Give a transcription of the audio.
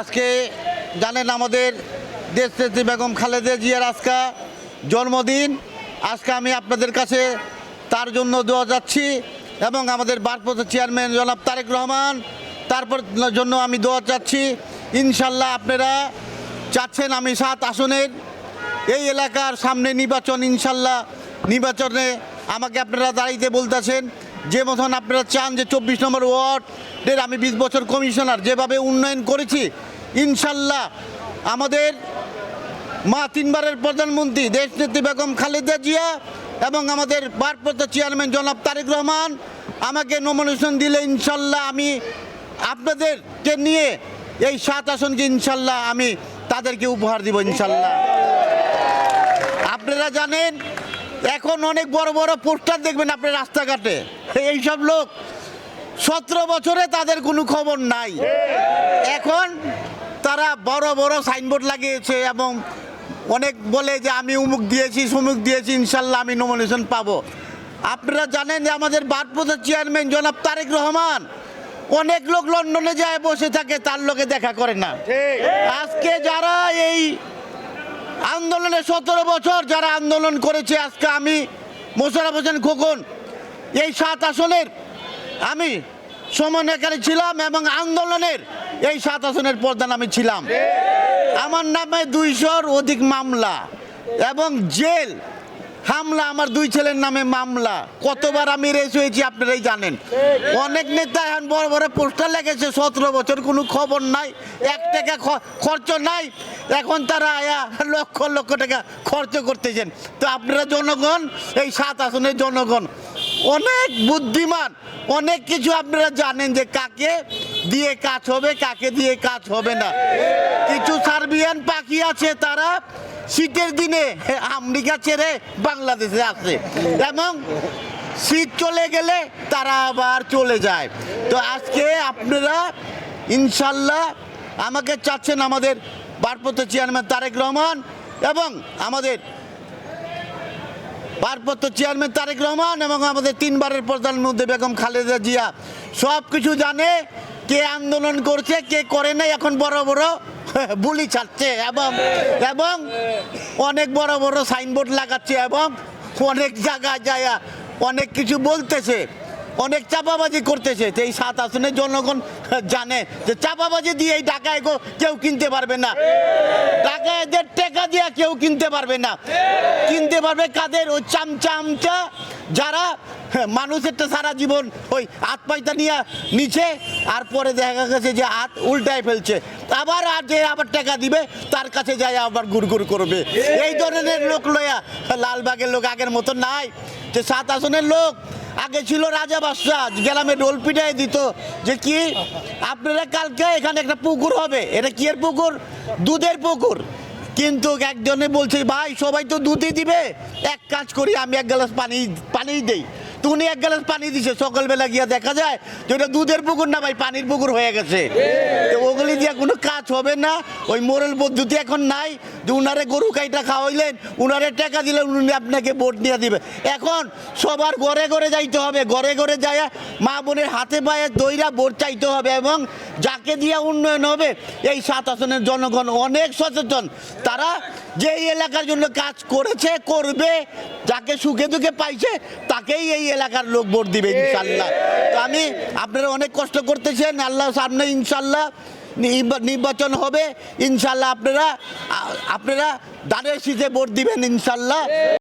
আজকে জানেন আমাদের দেশনেত্রী বেগম খালেদা জিয়ার আজকা জন্মদিন। আজকে আমি আপনাদের কাছে তার জন্য দেওয়া যাচ্ছি এবং আমাদের ভারপ্রাপ্ত চেয়ারম্যান জনাব তারেক রহমান তারপর জন্য আমি দোয়া চাচ্ছি। ইনশাল্লাহ আপনারা চাচ্ছেন আমি সাত আসনের এই এলাকার সামনে নির্বাচন, ইনশাল্লাহ নির্বাচনে আমাকে আপনারা দাঁড়াইতে বলতেছেন। যে মতন আপনারা চান যে চব্বিশ নম্বর ওয়ার্ডের আমি বিশ বছর কমিশনার যেভাবে উন্নয়ন করেছি, ইনশাল্লাহ আমাদের মা তিনবারের প্রধানমন্ত্রী দেশনেত্রী বেগম খালেদা জিয়া এবং আমাদের ভারপ্রাপ্ত চেয়ারম্যান জনাব তারেক রহমান আমাকে নমিনেশন দিলে ইনশাল্লাহ আমি আপনাদেরকে নিয়ে এই সাত আসনকে ইনশাল্লাহ আমি তাদেরকে উপহার দিব ইনশাল্লাহ। আপনারা জানেন এখন অনেক বড় বড় পোস্টার দেখবেন আপনি রাস্তাঘাটে। এইসব লোক সতেরো বছরে তাদের কোনো খবর নাই। এখন তারা বড় বড় সাইনবোর্ড লাগিয়েছে এবং অনেক বলে যে আমি উমুক দিয়েছি সুমুক দিয়েছি ইনশাল্লাহ আমি নমিনেশন পাবো। আপনারা জানেন যে আমাদের ভারপ্রাপ্ত চেয়ারম্যান জনাব তারেক রহমান অনেক লোক লন্ডনে যায় বসে থাকে তার লোকে দেখা করে না। আজকে যারা আন্দোলনে সতেরো বছর যারা আন্দোলন করেছে, আজকে আমি মোশারফ হোসেন খোকন, এই সাত আসনের আমি সমন্বয়কারী ছিলাম এবং আন্দোলনের এই সাত আসনের প্রধান আমি ছিলাম। আমার নামে দুইশোর অধিক মামলা এবং জেল হামলা, আমার দুই ছেলের নামে মামলা। কতবার আমি রেস হয়েছি আপনারাই জানেন। অনেক নেতা এখন বড় বড় পোস্টার লেগেছে, সতেরো বছর কোনো খবর নাই, এক টাকা খরচ নাই। এখন তারা আয়া লক্ষ লক্ষ টাকা খরচ করতেছেন। তো আপনারা জনগণ, এই সাত আসনের জনগণ, অনেক বুদ্ধিমান, অনেক কিছু আপনারা জানেন যে কাকে দিয়ে কাজ হবে, কাকে দিয়ে কাজ হবে না। কিছু সার্বিয়ান পাখি আছে, তারা শীতের দিনে আমেরিকা ছেড়ে বাংলাদেশে আসে এবং শীত চলে গেলে তারা আবার চলে যায়। তো আজকে আপনারা ইনশাল্লাহ আমাকে চাচ্ছেন আমাদের ভারপ্রাপ্ত চেয়ারম্যান তারেক রহমান এবং আমাদের ভারপ্রাপ্ত চেয়ারম্যান তারেক রহমান এবং আমাদের তিনবারের প্রধানমন্ত্রী বেগম খালেদা জিয়া সব কিছু জানে কে আন্দোলন করছে, কে করে নাই, এখন বড় বড় বুলি ছাড়ছে এবং এবং অনেক বড় বড় সাইনবোর্ড লাগাচ্ছে এবং অনেক জায়গায় যায়, অনেক কিছু বলতেছে। অনেক চাপাবাজি করতেছে। তো এই সাত আসনের জনগণ জানে যে চাপাবাজি দিয়ে এই ঢাকায় কেউ কিনতে পারবে না। ঢাকায় এদের টাকা দিয়ে কেউ কিনতে পারবে না। কিনতে পারবে কাদের? ওই চামচামচা যারা হ্যাঁ, মানুষেরটা সারা জীবন ওই হাত পাইতা নিয়ে নিচে আর পরে দেখা গেছে যে হাত উল্টায় ফেলছে। আবার আর যে আবার টাকা দিবে তার কাছে যায় আবার গুড়গুড় করবে। এই ধরনের লোক লয়া লালবাগের লোক আগের মতো নাই। যে সাত আসনের লোক, আগে ছিল রাজা বাদশাহ, গ্রামে ডোল পিটাই দিত। যে কি? আপনারা কালকে এখানে একটা পুকুর হবে। এটা কি এর পুকুর? দুধের পুকুর। কিন্তু একজনে বলছে, ভাই, সবাই তো দুধই দিবে। এক কাজ করি, আমি এক গ্লাস পানি পানি দেই। তো উনি এক গ্লাস পানি দিছে সকালবেলা গিয়া দেখা যায় যে ওটা দুধের পুকুর না ভাই পানির পুকুর হয়ে গেছে। তো ওগুলি দিয়ে কোনো কাজ হবে না। ওই মোরেল পদ্ধতি এখন নাই যে উনারে গরু কাইটা খাওয়াইলেন উনারে টাকা দিলেন উনি আপনাকে ভোট দিয়ে দিবে। এখন সবার ঘরে ঘরে যাইতে হবে ঘরে ঘরে যায় মা বোনের হাতে পায়ে দইরা ভোট চাইতে হবে এবং যাকে দিয়ে উন্নয়ন হবে এই সাত আসনের জনগণ অনেক সচেতন। তারা যে এই এলাকার জন্য কাজ করেছে, করবে, যাকে সুখে দুঃখে পাইছে, তাকেই এই এলাকার লোক ভোট দিবে ইনশাল্লাহ। তো আমি আপনারা অনেক কষ্ট করতেছেন আল্লাহ সামনে ইনশাল্লাহ নির্বা- নির্বাচন হবে। ইনশাল্লাহ আপনারা আপনারা দানের শীতে ভোট দিবেন ইনশাল্লাহ।